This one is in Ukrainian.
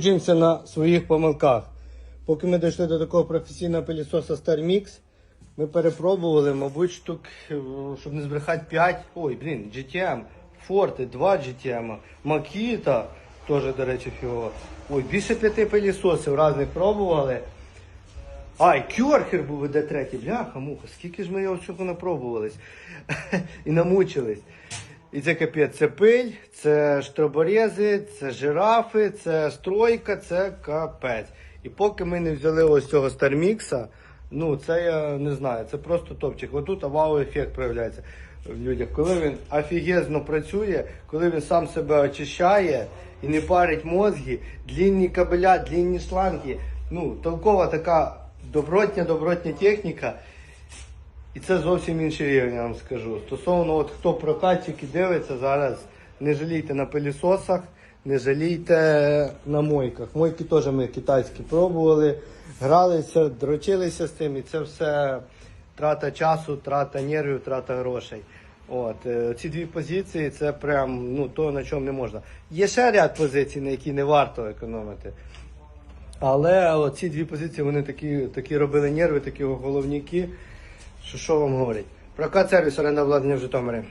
Вчимося на своїх помилках. Поки ми дійшли до такого професійного пилісоса StarMix, ми перепробували, мабуть, штук, е, щоб не збрехати 5. Ой, блін, GTM, Forte, 2 GTM, Makita, теж, до речі, фігово. Ой, більше п'яти пилісосів різних пробували. Ай, Кьорхер був іде третій. Бляха, муха, скільки ж ми його всього напробувались і намучились. І це капець, це пиль, це штроборези, це жирафи, це стройка, це капець. І поки ми не взяли ось цього Стармікса, ну це я не знаю, це просто топчик. Отут вау-ефект проявляється в людях. Коли він офігезно працює, коли він сам себе очищає і не парить мозги, длінні кабеля, длінні шланги. Ну, толкова така добротня, добротня техніка. І це зовсім інший рівень, я вам скажу. Стосовно, от хто прокатчики дивиться зараз, не жалійте на пилісосах, не жалійте на мойках. Мойки теж ми китайські пробували, гралися, дрочилися з тим, і це все трата часу, трата нервів, трата грошей. От, е, ці дві позиції це прям ну, то, на чому не можна. Є ще ряд позицій, на які не варто економити. Але оці дві позиції вони такі, такі робили нерви, такі головніки. Що, що вам говорять? Прокат сервіс оренда обладнання в Житомирі.